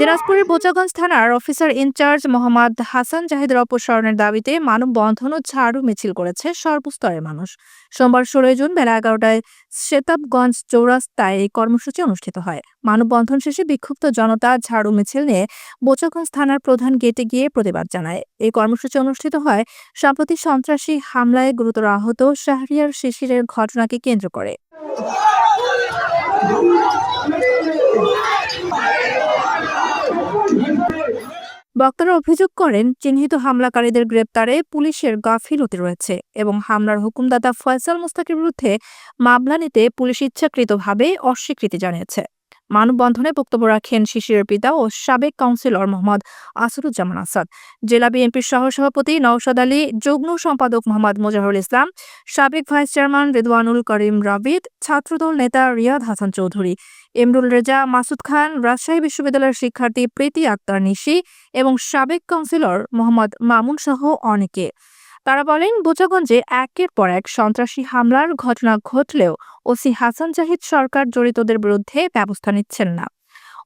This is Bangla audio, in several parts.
দিনাজপুরের বোচাগঞ্জ থানার officer in charge Mohammad Hasan জাহিদের অপসারণের দাবিতে মানববন্ধন ও ঝাড়ু মিছিল করেছে সর্বস্তরের মানুষ। সোমবার ষোলোই জুন বেলা এগারোটায় শেতাবগঞ্জ চৌরাস্তায় এই কর্মসূচি অনুষ্ঠিত হয়। মানববন্ধন শেষে বিক্ষুব্ধ জনতা ঝাড়ু মিছিল নিয়ে বোচাগঞ্জ থানার প্রধান গেটে গিয়ে প্রতিবাদ জানায়। এই কর্মসূচি অনুষ্ঠিত হয় সাম্প্রতিক সন্ত্রাসী হামলায় গুরুতর আহত শাহরিয়ার শিশিরের ঘটনাকে কেন্দ্র করে। বক্তারা অভিযোগ করেন, চিহ্নিত হামলাকারীদের গ্রেপ্তারে পুলিশের গাফিলতি রয়েছে এবং হামলার হুকুমদাতা ফয়সাল মুস্তাকের বিরুদ্ধে মামলা নিতে পুলিশ ইচ্ছাকৃতভাবে অস্বীকৃতি জানিয়েছে। মানববন্ধনে বক্তব্য রাখেন শিশিরের পিতা ও সাবেক কাউন্সিলর মোহাম্মদ আসরুজ্জামান আসাদ। জেলা বিএনপির সহসভাপতি নওশাদ আলী, যুগ্ম সম্পাদক মোহাম্মদ মোজাহুল ইসলাম, সাবেক ভাইস চেয়ারম্যান রেদওয়ানুল করিম রাবিদ, ছাত্রদল নেতা রিয়াদ হাসান চৌধুরী, এমরুল রেজা, মাসুদ খান, রাজশাহী বিশ্ববিদ্যালয়ের শিক্ষার্থী প্রীতি আক্তার নিশি এবং সাবেক কাউন্সিলর মোহাম্মদ মামুন সহ অনেকে। তারা বলেন, বোচাগঞ্জে একের পর এক সন্ত্রাসী হামলার ঘটনা ঘটলেও ওসি হাসান জাহিদ সরকার জড়িতদের বিরুদ্ধে ব্যবস্থা নিচ্ছেন না।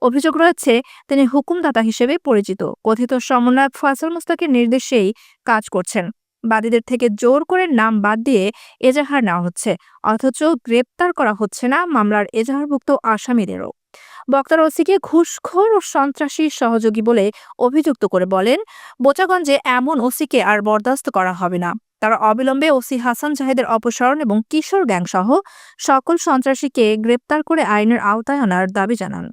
অভিযোগ রয়েছে, তিনি হুকুমদাতা হিসেবে পরিচিত। কথিত সমন্বয়ক ফয়সাল মুস্তাকের নির্দেশেই কাজ করছেন। বাদীদের থেকে জোর করে নাম বাদ দিয়ে এজাহার নেওয়া হচ্ছে, অথচ গ্রেপ্তার করা হচ্ছে না মামলার এজাহারভুক্ত আসামিদেরও। বক্তার ওসিকে ঘুষখোর ও সন্ত্রাসী সহযোগী বলে অভিযুক্ত করে বলেন, বোচাগঞ্জে এমন ওসিকে আর বরদাস্ত করা হবে না। তারা অবিলম্বে ওসি হাসান জাহেদের অপসারণ এবং কিশোর গ্যাংসহ সকল সন্ত্রাসীকে গ্রেপ্তার করে আইনের আওতায় আনার দাবি জানান।